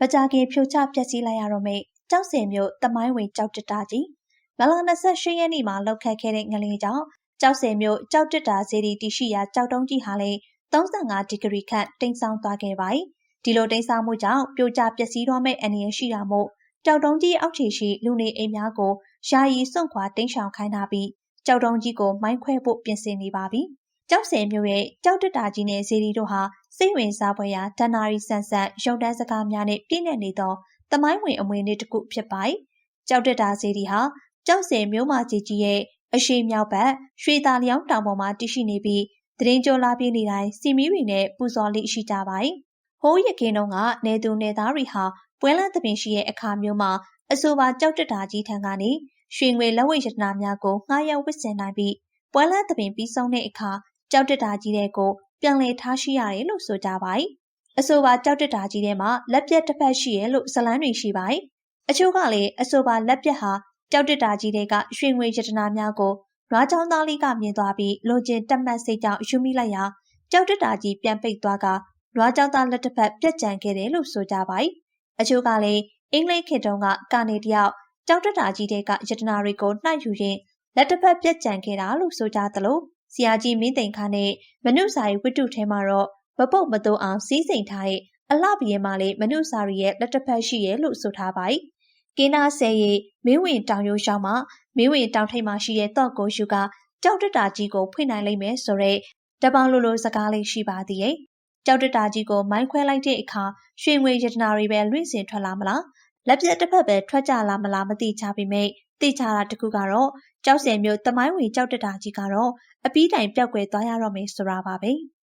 မကြခင်ဖြိုချဖျက်ဆီးလိုက်ရတော့မယ့်ကြောက်စင်မြို့တမိုင်းဝင်ကြောက်တက်တာကြီးမလ28ရက်နေ့မှာလောက်ခတ်ခဲ့တဲ့ငလင်းကြောင့်ကြောက်စင်မြို့ကြောက်တက်တာစေတီတရှိရာကြောက်တုံးကြီးဟာလည်း35ဒီဂရီခန့်တိမ်ဆောင်သွားခဲ့ပါတယ်ဒီလိုတိမ်ဆောင်မှုကြောင့်ပြိုကျပျက်စီးတော့မယ့်အနေရရှိတာမို့ကြောက်တုံးကြီးအောက်ခြေရှိလူနေအိမ်များကိုယာယီစွန့်ခွာတိမ်းရှောင်ခိုင်းထားပြီးကြောက်တုံးကြီးကိုမိုင်းခွဲဖို့ပြင်ဆင်နေပါပြီ။ ကြောက်စင်မျိုးရဲ့ကြောက်တက်တာကြီးနဲ့ဇေဒီတို့ဟာစိတ်ဝင်စားဖွယ်ရာဒဏ္ဍာရီဆန်ဆန်ရုံတန်းစကားများနဲ့ပြည့်နေနေသောတမိုင်းဝင်အမွေနေ့တစ်ခုဖြစ်ပါတယ်။ကြောက်တက်တာဇေဒီဟာကြောက်စင်မျိုးမကြီးကြီးရဲ့အရှိမြောက်ဘက်ရွှေသာလျောင်းတောင်ပေါ်မှာတရှိနေပြီးတရင်ကျော်လာပြင်းနေတိုင်းစီမီတွေနဲ့ပူဇော်လိရှိကြပါတယ်။ဟိုးရခင်တုန်းကနေသူနေသားတွေဟာပွဲလန်းသပင်ရှိရဲ့အခါမျိုးမှာအဆိုပါကြောက်တက်တာကြီးထံကနေရွှေငွေလက်ဝဲရတနာများကိုငှားရောက်ဝစ်ဆင်နိုင်ပြီးပွဲလန်းသပင်ပြီးဆုံးတဲ့အခါ ကြောက်တက်တာကြီးတဲ့ကိုပြန်လည်ထားရှိရတယ်လို့ဆိုကြပါတယ်။အဆိုပါကြောက်တက်တာကြီးထဲမှာလက်ပြက်တစ်ဖက်ရှိရဲ့လို့ဇလန်းတွေရှိပါတယ်။အချို့ကလည်းအဆိုပါလက်ပြက်ဟာကြောက်တက်တာကြီးတဲ့ကရွှေငွေရတနာများကိုနွားချောင်းသားလေးကမြင်သွားပြီးလိုချင်တက်မှတ်စိတ်ကြောင့်ယူမိလိုက်ရာကြောက်တက်တာကြီးပြန်ပိတ်သွားကနွားချောင်းသားလက်တစ်ဖက်ပြက်ကျန်ခဲ့တယ်လို့ဆိုကြပါတယ်။အချို့ကလည်းအင်္ဂလိပ်ခေတ်တုန်းကကနေတယောက်ကြောက်တက်တာကြီးတဲ့ကယတနာတွေကိုနှိုက်ယူရင်းလက်တစ်ဖက်ပြက်ကျန်ခဲ့တာလို့ဆိုကြသလို ဆရာကြီးမင်းသိန်ခါနဲ့မနုစာရီဝတ္ထုထဲမှာတော့မပုတ်မတိုးအောင်စီးစိမ်ထားတဲ့အလှပြင်းမှလည်းမနုစာရီရဲ့လက်တစ်ဖက်ရှိရဲ့လို့ဆိုထားပါတယ်။ကင်းနာဆဲရီမင်းဝင်တောင်ရိုးရှောင်းမှာမင်းဝင်တောင်ထိပ်မှာရှိတဲ့တော့ကိုရှုကကြောက်တက်တာကြီးကိုဖွင့်နိုင်လိမ့်မယ်ဆိုတော့တပောင်လိုလိုစကားလေးရှိပါသေးရဲ့။ကြောက်တက်တာကြီးကိုမိုင်းခွဲလိုက်တဲ့အခါရွှေငွေရတနာတွေပဲလွင့်စင်ထွက်လာမလားလက်ပြတစ်ဖက်ပဲထွက်ကြလာမလားမသိချပေမဲ့ သိချတာတခုကတော့ကြောက်စင်မျိုးတမိုင်းဝင်ကြောက်တတာကြီးကတော့အပီးတိုင်ပြောက်ကွယ်သွားရတော့မယ်ဆိုတာပါပဲ။